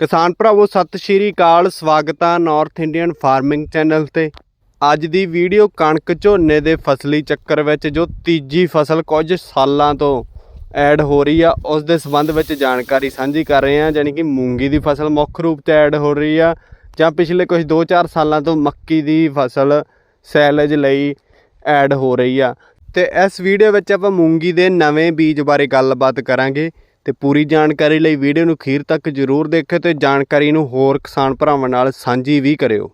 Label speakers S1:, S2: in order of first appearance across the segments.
S1: ਕਿਸਾਨ ਭਰਾਵੋ, ਸਤਿ ਸ਼੍ਰੀ ਅਕਾਲ, ਸਵਾਗਤ ਆ ਨਾਰਥ ਇੰਡੀਅਨ ਫਾਰਮਿੰਗ ਚੈਨਲ ਤੇ। ਅੱਜ ਦੀ ਵੀਡੀਓ ਕਣਕ ਝੋਨੇ ਦੇ ਫਸਲੀ ਚੱਕਰ ਵਿੱਚ, ਜੋ ਤੀਜੀ ਫਸਲ ਕੁਝ ਸਾਲਾਂ ਤੋਂ ਐਡ ਹੋ ਰਹੀ ਆ, ਉਸ ਦੇ ਸੰਬੰਧ ਵਿੱਚ ਜਾਣਕਾਰੀ ਸਾਂਝੀ ਕਰ ਰਹੇ ਆ ਯਾਨੀ ਕਿ ਮੂੰਗੀ ਦੀ ਫਸਲ ਮੁੱਖ ਰੂਪ ਤੇ ਐਡ ਹੋ ਰਹੀ ਆ, ਜਾਂ ਪਿਛਲੇ ਕੁਝ 2-4 ਸਾਲਾਂ ਤੋਂ ਮੱਕੀ ਦੀ ਫਸਲ ਸੈਲਜ ਲਈ ਐਡ ਹੋ ਰਹੀ ਆ। ਤੇ ਇਸ ਵੀਡੀਓ ਵਿੱਚ ਆਪਾਂ ਮੂੰਗੀ ਦੇ ਨਵੇਂ ਬੀਜ ਬਾਰੇ ਗੱਲਬਾਤ ਕਰਾਂਗੇ। ਤੇ ਪੂਰੀ ਜਾਣਕਾਰੀ ਲਈ ਵੀਡੀਓ ਨੂੰ ਅਖੀਰ ਤੱਕ ਜ਼ਰੂਰ ਦੇਖਿਓ ਤੇ ਜਾਣਕਾਰੀ ਨੂੰ ਹੋਰ ਕਿਸਾਨ ਭਰਾਵਾਂ ਨਾਲ ਸਾਂਝੀ ਵੀ ਕਰਿਓ।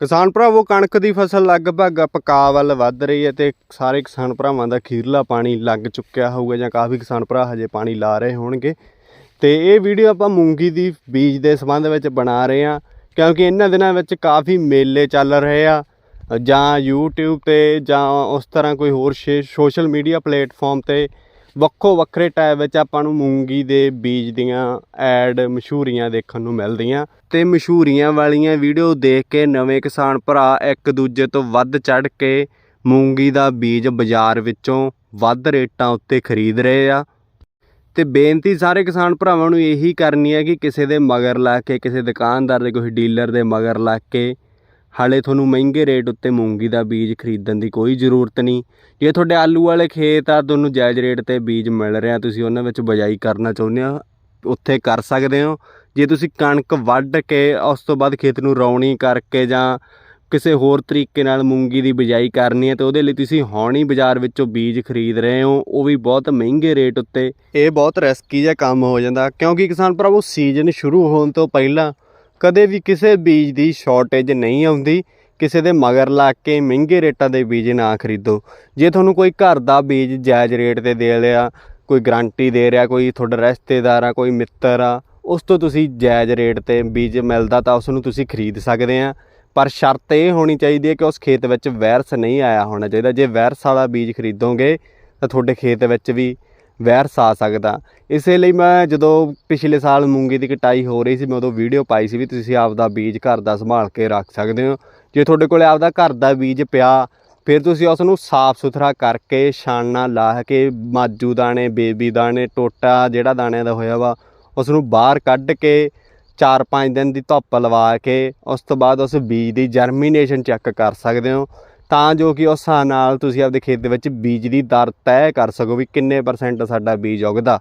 S1: ਕਿਸਾਨ ਭਰਾਵੋ, ਕਣਕ ਦੀ ਫਸਲ ਲਗਭਗ ਪਕਾ ਵੱਲ ਵੱਧ ਰਹੀ ਹੈ ਤੇ ਸਾਰੇ ਕਿਸਾਨ ਭਰਾਵਾਂ ਦਾ ਖੀਰਲਾ ਪਾਣੀ ਲੱਗ ਚੁੱਕਿਆ ਹੋਊਗਾ ਜਾਂ ਕਾਫੀ ਕਿਸਾਨ ਭਰਾ ਹਜੇ ਪਾਣੀ ਲਾ ਰਹੇ ਹੋਣਗੇ। ਤੇ ਇਹ ਵੀਡੀਓ ਆਪਾਂ ਮੂੰਗੀ ਦੀ ਬੀਜ ਦੇ ਸੰਬੰਧ ਵਿੱਚ ਬਣਾ ਰਹੇ ਹਾਂ, ਕਿਉਂਕਿ ਇਹਨਾਂ ਦਿਨਾਂ ਵਿੱਚ ਕਾਫੀ ਮੇਲੇ ਚੱਲ ਰਹੇ ਆ, ਜਾਂ YouTube ਤੇ ਜਾਂ ਉਸ ਤਰ੍ਹਾਂ ਕੋਈ ਹੋਰ ਸੋਸ਼ਲ ਮੀਡੀਆ ਪਲੇਟਫਾਰਮ ਤੇ ਵੱਖੋ ਵੱਖਰੇ ਟਾਈਪ ਵਿੱਚ ਆਪਾਂ ਨੂੰ ਮੂੰਗੀ ਦੇ ਬੀਜ ਦੀਆਂ ਐਡ ਮਸ਼ਹੂਰੀਆਂ ਦੇਖਣ ਨੂੰ ਮਿਲਦੀਆਂ ਤੇ ਮਸ਼ਹੂਰੀਆਂ ਵਾਲੀਆਂ ਵੀਡੀਓ ਦੇਖ ਕੇ ਨਵੇਂ ਕਿਸਾਨ ਭਰਾ ਇੱਕ ਦੂਜੇ ਤੋਂ ਵੱਧ ਚੜ ਕੇ ਮੂੰਗੀ ਦਾ ਬੀਜ ਬਾਜ਼ਾਰ ਵਿੱਚੋਂ ਵੱਧ ਰੇਟਾਂ ਉੱਤੇ ਖਰੀਦ ਰਹੇ ਆ। ਤੇ ਬੇਨਤੀ ਸਾਰੇ ਕਿਸਾਨ ਭਰਾਵਾਂ ਨੂੰ ਇਹੀ ਕਰਨੀ ਹੈ ਕਿ ਕਿਸੇ ਦੇ ਮਗਰ ਲਾ ਕੇ, ਕਿਸੇ ਦੁਕਾਨਦਾਰ ਦੇ, ਕੋਈ ਡੀਲਰ ਦੇ ਮਗਰ ਲਾ ਕੇ ਹਾਲੇ ਤੁਹਾਨੂੰ ਮਹਿੰਗੇ ਰੇਟ ਉੱਤੇ ਮੂੰਗੀ ਦਾ ਬੀਜ ਖਰੀਦਣ ਦੀ ਕੋਈ ਜ਼ਰੂਰਤ ਨਹੀਂ। ਜੇ ਤੁਹਾਡੇ ਆਲੂ ਵਾਲੇ ਖੇਤ ਆ, ਤੁਹਾਨੂੰ ਜਾਇਜ਼ ਰੇਟ ਤੇ ਬੀਜ ਮਿਲ ਰਿਹਾ, ਤੁਸੀਂ ਉਹਨਾਂ ਵਿੱਚ ਬਜਾਈ ਕਰਨਾ ਚਾਹੁੰਦੇ ਹੋ, ਉੱਥੇ ਕਰ ਸਕਦੇ ਹੋ। ਜੇ ਤੁਸੀਂ ਕਣਕ ਵੱਢ ਕੇ ਉਸ ਤੋਂ ਬਾਅਦ ਖੇਤ ਨੂੰ ਰੌਣੀ ਕਰਕੇ ਜਾਂ ਕਿਸੇ ਹੋਰ ਤਰੀਕੇ ਨਾਲ ਮੂੰਗੀ ਦੀ ਬਿਜਾਈ ਕਰਨੀ ਹੈ, ਤੇ ਉਹਦੇ ਲਈ ਤੁਸੀਂ ਹੌਣੀ ਬਾਜ਼ਾਰ ਵਿੱਚੋਂ ਬੀਜ ਖਰੀਦ ਰਹੇ ਹੋ, ਉਹ ਵੀ ਬਹੁਤ ਮਹਿੰਗੇ ਰੇਟ ਉੱਤੇ। ਇਹ ਬਹੁਤ ਰਿਸਕੀ ਜਿਹਾ ਕੰਮ ਹੋ ਜਾਂਦਾ, ਕਿਉਂਕਿ ਕਿਸਾਨ ਭਰਾਵੋ ਸੀਜ਼ਨ ਸ਼ੁਰੂ ਹੋਣ ਤੋਂ ਪਹਿਲਾਂ ਕਦੇ ਵੀ ਕਿਸੇ ਬੀਜ ਦੀ ਸ਼ਾਰਟੇਜ ਨਹੀਂ ਆਉਂਦੀ, ਕਿਸੇ ਦੇ ਮਗਰ ਲਾ ਕੇ ਮਹਿੰਗੇ ਰੇਟਾਂ ਦੇ ਬੀਜ ਨਾ ਖਰੀਦੋ। ਜੇ ਤੁਹਾਨੂੰ ਕੋਈ ਘਰ ਦਾ ਬੀਜ ਜਾਇਜ਼ ਰੇਟ ਤੇ ਦੇ ਲਿਆ ਕੋਈ ਗਾਰੰਟੀ ਦੇ ਰਿਹਾ, ਕੋਈ ਤੁਹਾਡਾ ਰਿਸ਼ਤੇਦਾਰ ਆ, ਕੋਈ ਮਿੱਤਰ ਆ, ਉਸ ਤੋਂ ਤੁਸੀਂ ਜਾਇਜ਼ ਰੇਟ ਤੇ ਬੀਜ ਮਿਲਦਾ ਤਾਂ ਉਸ ਨੂੰ ਤੁਸੀਂ ਖਰੀਦ ਸਕਦੇ ਆ। ਪਰ ਸ਼ਰਤ ਇਹ ਹੋਣੀ ਚਾਹੀਦੀ ਹੈ ਕਿ ਉਸ ਖੇਤ ਵਿੱਚ ਵਾਇਰਸ ਨਹੀਂ ਆਇਆ ਹੋਣਾ ਚਾਹੀਦਾ। ਜੇ ਵਾਇਰਸ ਵਾਲਾ ਬੀਜ ਖਰੀਦੋਗੇ, ਤਾਂ ਤੁਹਾਡੇ ਖੇਤ ਵਿੱਚ ਵੀ ਵਾਇਰਸ ਆ ਸਕਦਾ। ਇਸੇ ਲਈ ਮੈਂ ਜਦੋਂ ਪਿਛਲੇ ਸਾਲ ਮੂੰਗੀ ਦੀ ਕਟਾਈ ਹੋ ਰਹੀ ਸੀ, ਮੈਂ ਉਦੋਂ ਵੀਡੀਓ ਪਾਈ ਸੀ ਵੀ ਤੁਸੀਂ ਆਪਦਾ ਬੀਜ ਘਰ ਦਾ ਸੰਭਾਲ ਕੇ ਰੱਖ ਸਕਦੇ ਹੋ। ਜੇ ਤੁਹਾਡੇ ਕੋਲੇ ਆਪਦਾ ਘਰ ਦਾ ਬੀਜ ਪਿਆ, ਫਿਰ ਤੁਸੀਂ ਉਸ ਨੂੰ ਸਾਫ਼ ਸੁਥਰਾ ਕਰਕੇ ਛਾਨਣਾ ਲਾ ਕੇ ਮਾਜੂ ਦਾਣੇ, ਬੇਬੀ ਦਾਣੇ, ਟੋਟਾ ਜਿਹੜਾ ਦਾਣਿਆਂ ਦਾ ਹੋਇਆ ਵਾ, ਉਸ ਨੂੰ ਬਾਹਰ ਕੱਢ ਕੇ 4-5 ਦਿਨ ਦੀ ਧੁੱਪ ਲਵਾ ਕੇ, ਉਸ ਤੋਂ ਬਾਅਦ ਉਸ ਬੀਜ ਦੀ ਜਰਮੀਨੇਸ਼ਨ ਚੈੱਕ ਕਰ ਸਕਦੇ ਹੋ। ਤਾਂ ਜੋ ਕਿ ਉਸ ਹਿਸਾਬ ਨਾਲ ਤੁਸੀਂ ਆਪਦੇ ਖੇਤ ਦੇ ਵਿੱਚ ਬੀਜ ਦੀ ਦਰ ਤੈਅ ਕਰ ਸਕੋ ਵੀ ਕਿੰਨੇ ਪਰਸੈਂਟ ਸਾਡਾ ਬੀਜ ਉਗਦਾ।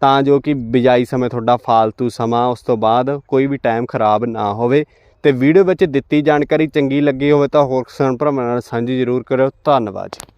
S1: ਤਾਂ ਜੋ ਕਿ ਬਿਜਾਈ ਸਮੇਂ ਤੁਹਾਡਾ ਫਾਲਤੂ ਸਮਾਂ ਉਸ ਤੋਂ ਬਾਅਦ ਕੋਈ ਵੀ ਟਾਈਮ ਖਰਾਬ ਨਾ ਹੋਵੇ। ਤੇ ਵੀਡੀਓ ਵਿੱਚ ਦਿੱਤੀ ਜਾਣਕਾਰੀ ਚੰਗੀ ਲੱਗੀ ਹੋਵੇ ਤਾਂ ਹੋਰ ਕਿਸਾਨ ਭਰਾਵਾਂ ਨਾਲ ਸਾਂਝੀ ਜ਼ਰੂਰ ਕਰਿਓ। ਧੰਨਵਾਦ ਜੀ।